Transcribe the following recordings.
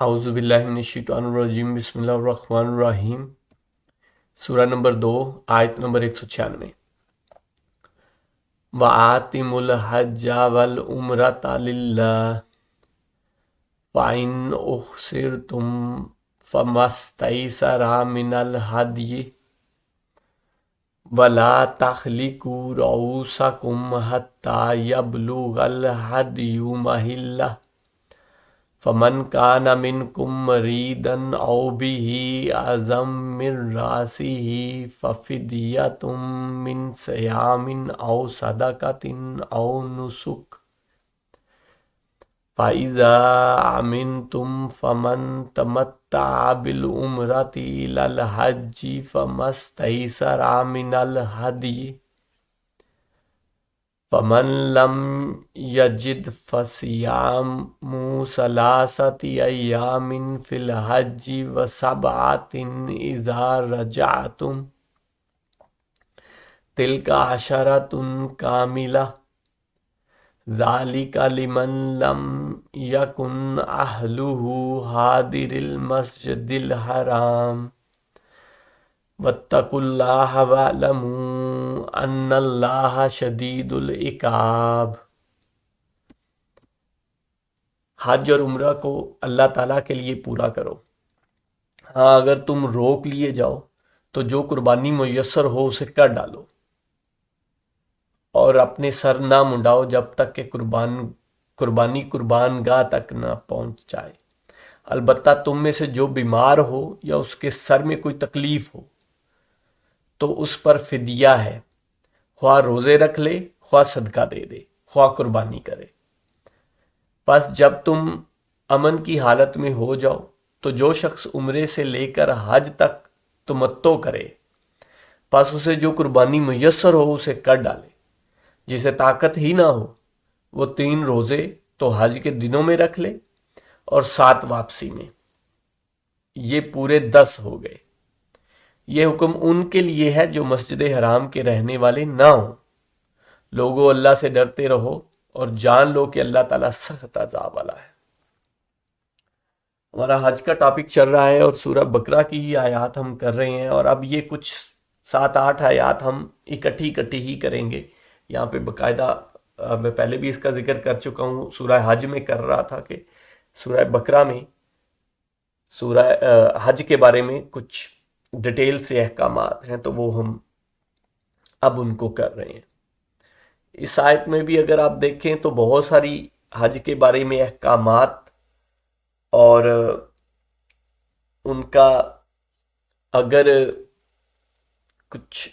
اعوذ باللہ من الشیطان الرجیم، بسم اللہ الرحمن الرحیم۔ سورہ نمبر دو، آیت نمبر ایک سو چھیانوے۔ وَآتِمُ الْحَجَّ وَالْعُمْرَةَ لِلَّهِ وَإِنْ أُخْسِرْتُمْ فَمَا اسْتَيْسَرَ مِنَ الْهَدْيِ وَلَا تَخْلِقُوا رُؤُوسَكُمْ حَتَّى يَبْلُغَ الْهَدْيُ مَحِلَّهُ فمن كان منكم مريدا أو به أزم من رأسه ففدية من صيام أو صدقة أو نسك فإذا أمنتم فمن تمتع بالعمرة إلى الحج فما استيسر من الهدي فمن لم یجد فصیام ثلاثت ایام فی الحج و سبعت اذا رجعتم تلک عشرت کاملہ ذالک لمن لم یکن اہلہ حاضر المسجد الحرام واتقوا اللہ وعلموا ان اللہ شدید العقاب۔ حج اور عمرہ کو اللہ تعالیٰ کے لیے پورا کرو۔ ہاں اگر تم روک لیے جاؤ، تو جو قربانی میسر ہو اسے کر ڈالو۔ اور اپنے سر نہ منڈاؤ جب تک کہ قربان، قربانی قربان گاہ تک نہ پہنچ جائے۔ البتہ تم میں سے جو بیمار ہو یا اس کے سر میں کوئی تکلیف ہو تو اس پر فدیہ ہے۔ خواہ روزے رکھ لے، خواہ صدقہ دے دے، خواہ قربانی کرے۔ بس جب تم امن کی حالت میں ہو جاؤ، تو جو شخص عمرے سے لے کر حج تک تمتو کرے، پس اسے جو قربانی میسر ہو، اسے کر ڈالے۔ جسے طاقت ہی نہ ہو، وہ تین روزے تو حج کے دنوں میں رکھ لے اور سات واپسی میں۔ یہ پورے دس ہو گئے۔ یہ حکم ان کے لیے ہے جو مسجد حرام کے رہنے والے نہ ہوں۔ لوگوں اللہ سے ڈرتے رہو اور جان لو کہ اللہ تعالیٰ سخت عذاب والا ہے۔ ہمارا حج کا ٹاپک چل رہا ہے اور سورہ بکرا کی ہی آیات ہم کر رہے ہیں اور اب یہ کچھ سات آٹھ آیات ہم اکٹھی اکٹھی ہی کریں گے۔ یہاں پہ باقاعدہ میں پہلے بھی اس کا ذکر کر چکا ہوں۔ سورہ حج میں کر رہا تھا کہ سورہ بکرا میں، سورہ حج کے بارے میں کچھ ڈیٹیل سے احکامات ہیں تو وہ ہم اب ان کو کر رہے ہیں۔ اس آیت میں بھی اگر آپ دیکھیں تو بہت ساری حج کے بارے میں احکامات اور ان کا اگر کچھ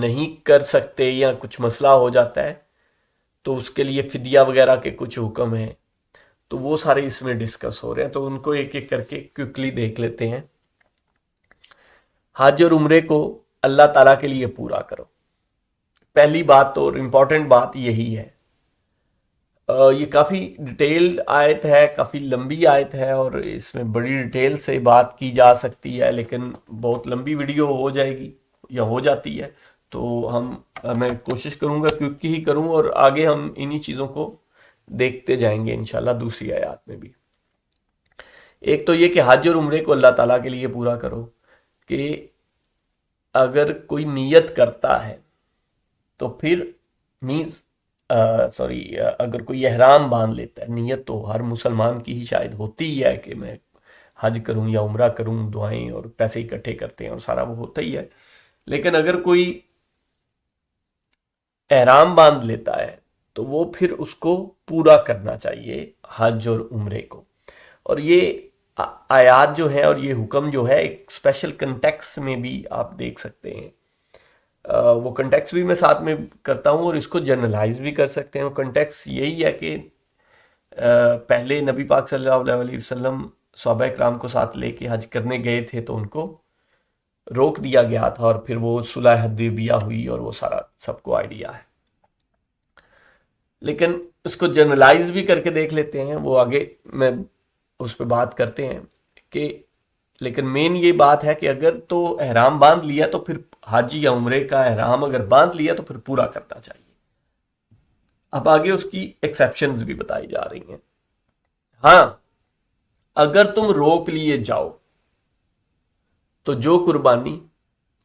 نہیں کر سکتے یا کچھ مسئلہ ہو جاتا ہے تو اس کے لیے فدیہ وغیرہ کے کچھ حکم ہیں۔ تو وہ سارے اس میں ڈسکس ہو رہے ہیں۔ تو ان کو ایک ایک کر کے کوکلی دیکھ لیتے ہیں۔ حج اور عمرے کو اللہ تعالیٰ کے لیے پورا کرو۔ پہلی بات تو اور امپورٹنٹ بات یہی ہے۔ یہ کافی ڈیٹیلڈ آیت ہے، کافی لمبی آیت ہے اور اس میں بڑی ڈیٹیل سے بات کی جا سکتی ہے، لیکن بہت لمبی ویڈیو ہو جائے گی یا ہو جاتی ہے تو ہم، میں کوشش کروں گا کیونکہ ہی کروں اور آگے ہم انہی چیزوں کو دیکھتے جائیں گے انشاءاللہ دوسری آیات میں بھی۔ ایک تو یہ کہ حج اور عمرے کو اللہ تعالیٰ کے لیے پورا کرو۔ کہ اگر کوئی نیت کرتا ہے تو پھر مینس سوری اگر کوئی احرام باندھ لیتا ہے، نیت تو ہر مسلمان کی ہی شاید ہوتی ہی ہے کہ میں حج کروں یا عمرہ کروں، دعائیں اور پیسے اکٹھے کرتے ہیں اور سارا وہ ہوتا ہی ہے۔ لیکن اگر کوئی احرام باندھ لیتا ہے تو وہ پھر اس کو پورا کرنا چاہیے حج اور عمرے کو۔ اور یہ آیات جو ہیں اور یہ حکم جو ہے، ایک اسپیشل کنٹیکس میں بھی آپ دیکھ سکتے ہیں۔ وہ کنٹیکس بھی میں ساتھ میں کرتا ہوں اور اس کو جرنلائز بھی کر سکتے ہیں۔ کنٹیکس یہی ہے کہ پہلے نبی پاک صلی اللہ علیہ وسلم صحابہ اکرام کو ساتھ لے کے حج کرنے گئے تھے تو ان کو روک دیا گیا تھا اور پھر وہ صلح حدیبیہ ہوئی اور وہ سارا سب کو آئیڈیا ہے۔ لیکن اس کو جرنلائز بھی کر کے دیکھ لیتے ہیں۔ وہ آگے میں اس پہ بات کرتے ہیں کہ لیکن مین یہ بات ہے کہ اگر تو احرام باندھ لیا تو پھر حاجی یا عمرے کا احرام اگر باندھ لیا تو پھر پورا کرنا چاہیے۔ اب آگے اس کی ایکسیپشنز بھی بتائی جا رہی ہیں۔ ہاں اگر تم روک لیے جاؤ تو جو قربانی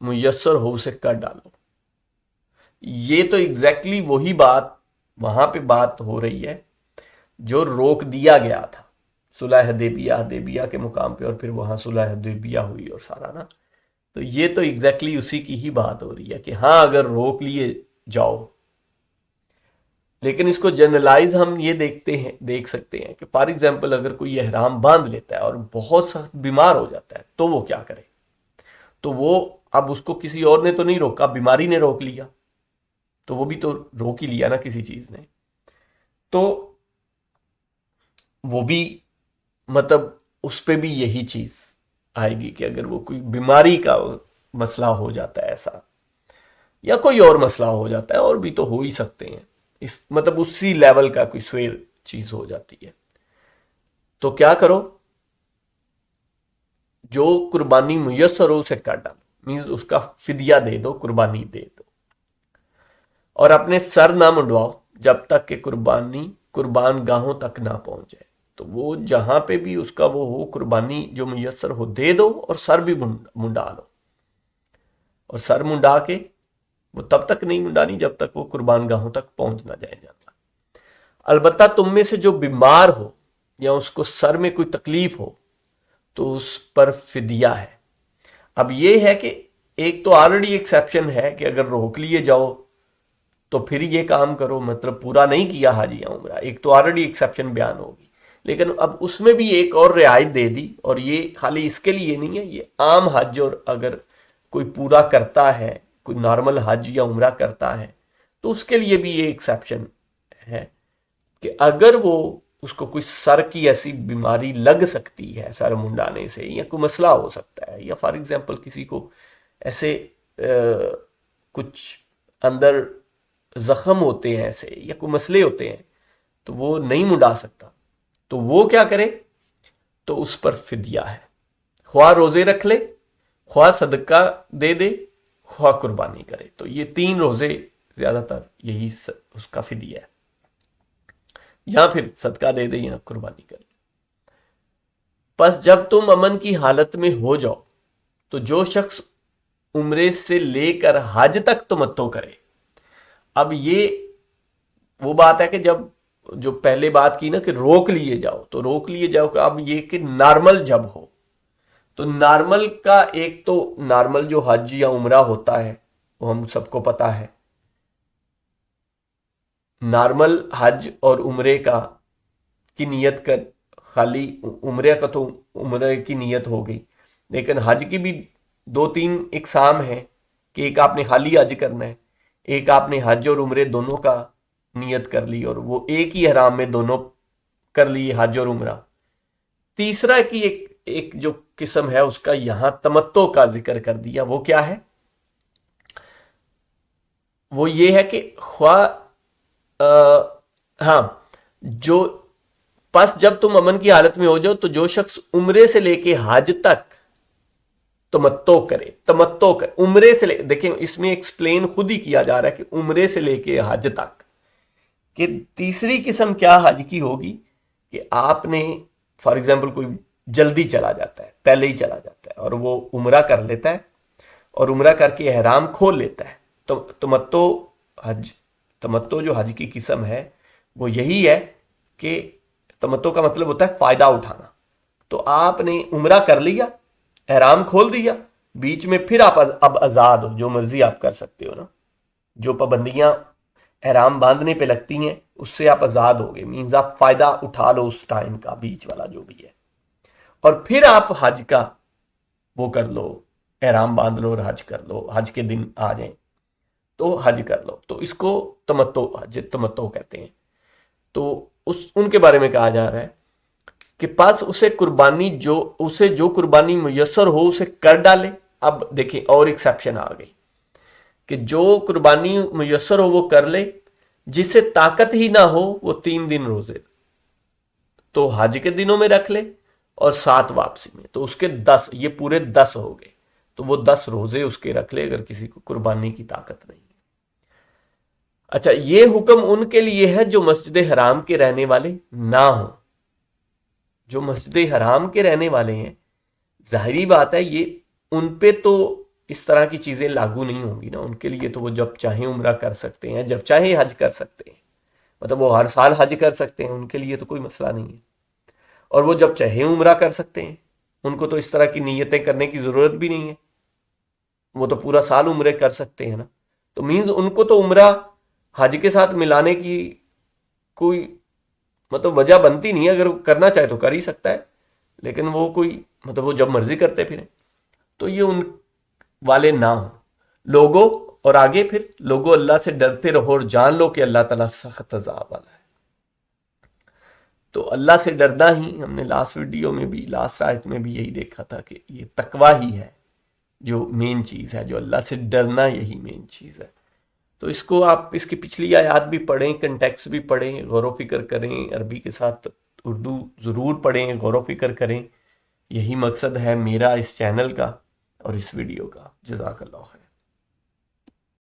میسر ہو اسے کر ڈالو۔ یہ تو ایگزیکٹلی وہی بات، وہاں پہ بات ہو رہی ہے جو روک دیا گیا تھا۔ صلح حدیبیہ حدیبیہ کے مقام پہ اور پھر وہاں صلح حدیبیہ ہوئی اور سارا نا۔ تو یہ تو ایگزیکٹلی اسی کی ہی بات ہو رہی ہے کہ ہاں اگر روک لیے جاؤ۔ لیکن اس کو جنرلائز ہم یہ دیکھتے ہیں، دیکھ سکتے ہیں کہ فار ایگزامپل اگر کوئی احرام باندھ لیتا ہے اور بہت سخت بیمار ہو جاتا ہے، تو وہ کیا کرے؟ تو وہ اب اس کو کسی اور نے تو نہیں روکا، بیماری نے روک لیا۔ تو وہ بھی تو روک ہی لیا نا کسی چیز نے۔ تو وہ بھی مطلب اس پہ بھی یہی چیز آئے گی کہ اگر وہ کوئی بیماری کا مسئلہ ہو جاتا ہے ایسا، یا کوئی اور مسئلہ ہو جاتا ہے، اور بھی تو ہو ہی سکتے ہیں۔ اس مطلب اسی لیول کا کوئی سویر چیز ہو جاتی ہے۔ تو کیا کرو؟ جو قربانی میسر ہو اسے کر ڈالو مینز اس کا فدیہ دے دو، قربانی دے دو۔ اور اپنے سر نہ منڈواؤ جب تک کہ قربانی قربان گاہوں تک نہ پہنچ جائے تو وہ جہاں پہ بھی اس کا وہ ہو، قربانی جو میسر ہو، دے دو اور سر بھی منڈا لو۔ اور سر منڈا کے وہ تب تک نہیں منڈانی جب تک وہ قربان گاہوں تک پہنچ نہ جائے جاتا۔ البتہ تم میں سے جو بیمار ہو یا اس کو سر میں کوئی تکلیف ہو، تو اس پر فدیہ ہے۔ اب یہ ہے کہ ایک تو آلریڈی ایکسیپشن ہے کہ اگر روک لیے جاؤ، تو پھر یہ کام کرو۔ مطلب پورا نہیں کیا حاجی عمرہ، ایک تو آلریڈی ایکسیپشن بیان ہوگی۔ لیکن اب اس میں بھی ایک اور رعایت دے دی اور یہ خالی اس کے لیے نہیں ہے، یہ عام حج اور اگر کوئی پورا کرتا ہے، کوئی نارمل حج یا عمرہ کرتا ہے، تو اس کے لیے بھی یہ ایکسیپشن ہے کہ اگر وہ اس کو کوئی سر کی ایسی بیماری لگ سکتی ہے سر منڈانے سے یا کوئی مسئلہ ہو سکتا ہے، یا فار ایگزامپل کسی کو ایسے کچھ اندر زخم ہوتے ہیں ایسے یا کوئی مسئلے ہوتے ہیں، تو وہ نہیں منڈا سکتا۔ تو وہ کیا کرے؟ تو اس پر فدیہ ہے۔ خواہ روزے رکھ لے، خواہ صدقہ دے دے، خواہ قربانی کرے۔ تو یہ تین روزے زیادہ تر یہی اس کا فدیہ ہے۔ یا پھر صدقہ دے دے یا قربانی کرے۔ پس جب تم امن کی حالت میں ہو جاؤ، تو جو شخص عمرے سے لے کر حج تک تمتو کرے۔ اب یہ وہ بات ہے کہ جب جو پہلے بات کی نا کہ روک لیے جاؤ، تو روک لیے جاؤ کہ اب یہ کہ نارمل جب ہو۔ تو نارمل کا ایک تو نارمل جو حج یا عمرہ ہوتا ہے، وہ ہم سب کو پتا ہے۔ نارمل حج اور عمرے کا کی نیت کر، خالی عمرے کا تو عمرے کی نیت ہو گئی۔ لیکن حج کی بھی دو تین اقسام ہیں کہ ایک آپ نے خالی حج کرنا ہے، ایک آپ نے حج اور عمرے دونوں کا نیت کر لی اور وہ ایک ہی حرام میں دونوں کر لی حج اور عمرہ۔ تیسرا کی ایک ایک جو قسم ہے، اس کا یہاں تمتو کا ذکر کر دیا، وہ کیا ہے؟ وہ یہ ہے کہ خواہ ہاں جو پس جب تم امن کی حالت میں ہو جاؤ، تو جو شخص عمرے سے لے کے حج تک تمتو کرے تمتو کرے، عمرے سے لے، دیکھیں، اس میں ایکسپلین خود ہی کیا جا رہا ہے کہ عمرے سے لے کے حج تک۔ کہ تیسری قسم کیا حج کی ہوگی کہ آپ نے فار ایگزامپل کوئی جلدی چلا جاتا ہے، پہلے ہی چلا جاتا ہے اور وہ عمرہ کر لیتا ہے اور عمرہ کر کے احرام کھول لیتا ہے۔ تو تمتو حج، تمتو جو حج کی قسم ہے، وہ یہی ہے کہ تمتو کا مطلب ہوتا ہے فائدہ اٹھانا۔ تو آپ نے عمرہ کر لیا، احرام کھول دیا، بیچ میں پھر آپ اب آزاد ہو، جو مرضی آپ کر سکتے ہو نا۔ جو پابندیاں احرام باندھنے پہ لگتی ہیں، اس سے آپ آزاد ہو گئے۔ مینز آپ فائدہ اٹھا لو اس ٹائم کا، بیچ والا جو بھی ہے۔ اور پھر آپ حج کا وہ کر لو، احرام باندھ لو اور حج کر لو۔ حج کے دن آ جائیں تو حج کر لو۔ تو اس کو تمتو، حج تمتو کہتے ہیں۔ تو اس، ان کے بارے میں کہا جا رہا ہے کہ پاس اسے قربانی جو، اسے جو قربانی میسر ہو، اسے کر ڈالے اب دیکھیں اور ایکسیپشن آ گئی۔ کہ جو قربانی میسر ہو وہ کر لے جس سے طاقت ہی نہ ہو وہ تین دن روزے، تو حج کے دنوں میں رکھ لے اور سات واپسی میں، تو اس کے دس، یہ پورے دس ہو گئے، تو وہ دس روزے اس کے رکھ لے اگر کسی کو قربانی کی طاقت نہیں۔ اچھا یہ حکم ان کے لیے ہے جو مسجد حرام کے رہنے والے نہ ہوں۔ جو مسجد حرام کے رہنے والے ہیں، ظاہری بات ہے، یہ ان پہ تو اس طرح کی چیزیں لاگو نہیں ہوں گی نا۔ ان کے لیے تو وہ جب چاہیں عمرہ کر سکتے ہیں، جب چاہیں حج کر سکتے ہیں۔ مطلب وہ ہر سال حج کر سکتے ہیں، ان کے لیے تو کوئی مسئلہ نہیں ہے۔ اور وہ جب چاہیں عمرہ کر سکتے ہیں، ان کو تو اس طرح کی نیتیں کرنے کی ضرورت بھی نہیں ہے۔ وہ تو پورا سال عمرے کر سکتے ہیں نا۔ تو مینز ان کو تو عمرہ حج کے ساتھ ملانے کی کوئی مطلب وجہ بنتی نہیں ہے۔ اگر کرنا چاہے تو کر ہی سکتا ہے، لیکن وہ کوئی مطلب وہ جب مرضی کرتے پھریں۔ تو یہ ان والے نہ ہوں۔ لوگوں اور آگے پھر لوگوں اللہ سے ڈرتے رہو اور جان لو کہ اللہ تعالیٰ سخت عذاب والا ہے۔ تو اللہ سے ڈرنا ہی ہم نے لاسٹ ویڈیو میں بھی لاسٹ آیت میں بھی یہی دیکھا تھا کہ یہ تقوی ہی ہے، جو مین چیز ہے، جو اللہ سے ڈرنا یہی مین چیز ہے۔ تو اس کو آپ اس کی پچھلی آیات بھی پڑھیں کنٹیکس بھی پڑھیں، غور و فکر کریں، عربی کے ساتھ اردو ضرور پڑھیں، غور و فکر کریں۔ یہی مقصد ہے میرا اس چینل کا۔ اور اس ویڈیو کا جزاک اللہ خیر۔